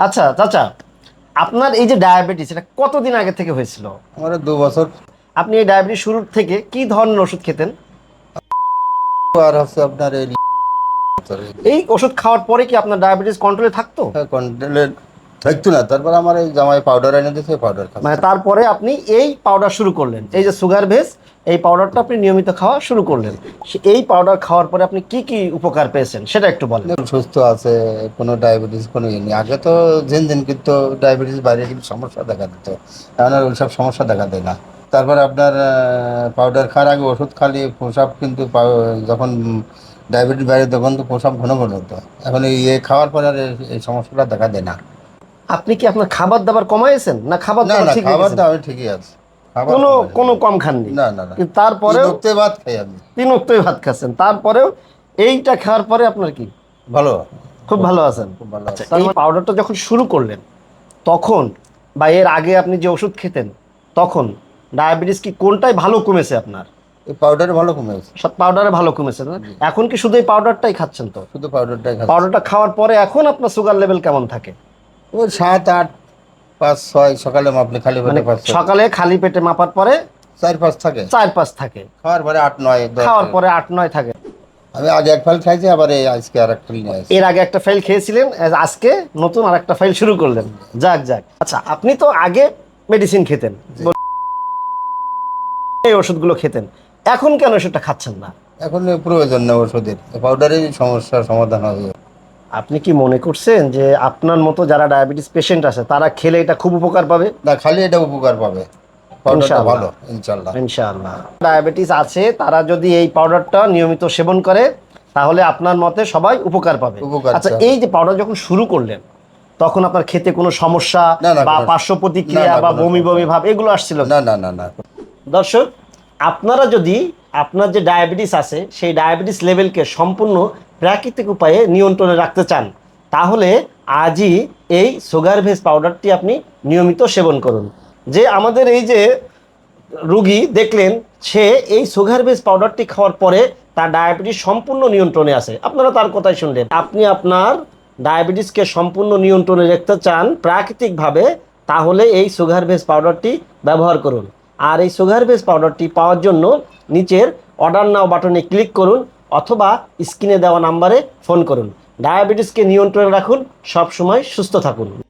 আচ্ছা চাচা আপনার এই যে ডায়াবেটিস এটা কতদিন আগে থেকে হয়েছিল? আমার দু বছর। আপনি এই ডায়াবেটিস শুরুর থেকে কি ধরনের ওষুধ খেতেন? আর হচ্ছে আপনার এই এই ওষুধ খাওয়ার পরে কি আপনার ডায়াবেটিস কন্ট্রোলে থাকতো? কন্ট্রোলে থাকতো না তারপর আমার এই জামাই পাউডার এনে দিয়েছে পাউডার মানে তারপরে আপনি এই পাউডার শুরু করলেন। এই যে সুগার ভেস এই পাউডারটা আপনি নিয়মিত খাওয়া শুরু করলেন। এই পাউডার খাওয়ার পরে আপনি কি কি উপকার পেয়েছেন সেটা একটু বলেন। সুস্থ আছে কোনো ডায়াবেটিস কোনো ইয়ে নেই। আগে তো দিন দিন কিন্তু ডায়াবেটিস বাইরে কিন্তু সমস্যা দেখা দিত। এখন আর ওইসব সমস্যা দেখা দেয় না। তারপরে আপনার পাউডার খাওয়ার আগে ওষুধ খালি প্রসাব কিন্তু যখন ডায়াবেটিস বাইরে তখন তো প্রসাব ঘন ঘন হতো। এখন এই ইয়ে খাওয়ার পরে আর এই- এই সমস্যাটা দেখা দেয় না। আপনি কি আপনার খাবার দাবার কমাইছেন? না খাবার দাবার ঠিক খাবার দাবার ঠিকই আছে। কোনো কোনো কম খাননি। না না তারপরেও ভাত খাই আমি। তিন ভাত খাচ্ছেন। তারপরেও এইটা খাওয়ার পরে আপনার কি? ভালো। খুব ভালো আছেন। খুব ভালো আচ্ছা। এই পাউডারটা যখন শুরু করলেন তখন বা এর আগে আপনি যে ওষুধ খেতেন তখন ডায়াবেটিস কি কোনটাই ভালো কমেছে আপনার? এই পাউডার ভালো কমেছে। সব পাউডারে ভালো কমেছে। না এখন কি শুধু এই পাউডারটাই খাচ্ছেন তো? শুধু পাউডারটাই পাউডারটা খাওয়ার পরে এখন আপনার সুগার লেভেল কেমন থাকে? ওই সাত আট পাঁচ ছয় সকালে মাপলে খালি মানে পেটে পাঁচ ছয়। সকালে খালি পেটে মাপার পরে চার পাঁচ থাকে। চার পাঁচ থাকে। খাওয়ার পরে আট নয় দশ খাওয়ার পরে আট নয় থাকে। আমি আগে এক ফাইল খাইছি আবার এই আজকে আর এক ফাইল নিয়ে আসছি। এর আগে একটা ফাইল খেয়েছিলেন আজ- আজকে নতুন আর একটা ফাইল শুরু করলেন। যাক যাক। আচ্ছা আপনি তো আগে মেডিসিন খেতেন। এই ওষুধগুলো খেতেন। এখন কেন সেটা খাচ্ছেন না? এখন এই প্রয়োজন নেই ওষুধের। পাউডারের সমস্যার সমাধান হবে। আপনি কি মনে করছেন যে আপনার মতো যারা ডায়াবেটিস পেশেন্ট আছে তারা খেলে এটা খুব উপকার পাবে? না খালি এটা উপকার পাবে। ভালো ইনশাল্লাহ ডায়াবেটিস আছে তারা যদি এই পাউডারটা নিয়মিত সেবন করে তাহলে আপনার মতে সবাই উপকার পাবে। আচ্ছা এই যে পাউডার যখন শুরু করলেন তখন আপনার খেতে কোনো সমস্যা বা পার্শ্ব প্রতিক্রিয়া বা বমি বমি ভাব এগুলো আসছিল? না না না না। দর্শক আপনারা যদি আপনার যে ডায়াবেটিস আছে সেই ডায়াবেটিস লেভেলকে সম্পূর্ণ প্রাকৃতিক উপায়ে নিয়ন্ত্রণে রাখতে চান, তাহলে আজই এই সুগার ভেজ পাউডারটি আপনি নিয়মিত সেবন করুন। যে আমাদের এই যে রুগী দেখলেন, সে এই সুগার বেস পাউডারটি খাওয়ার পরে তার ডায়াবেটিস সম্পূর্ণ নিয়ন্ত্রণে আছে। আপনারা তার কথাই শুনলেন। আপনি আপনার ডায়াবেটিসকে সম্পূর্ণ নিয়ন্ত্রণে রাখতে চান প্রাকৃতিকভাবে, তাহলে এই সুগার বেস পাউডারটি ব্যবহার করুন। আর এই সুগার বেস পাউডারটি পাওয়ার জন্য নিচের অর্ডার নাও বাটনে ক্লিক করুন। অথবা স্ক্রিনে দেওয়া নাম্বারে ফোন করুন। ডায়াবেটিসকে নিয়ন্ত্রণে রাখুন। সবসময় সুস্থ থাকুন।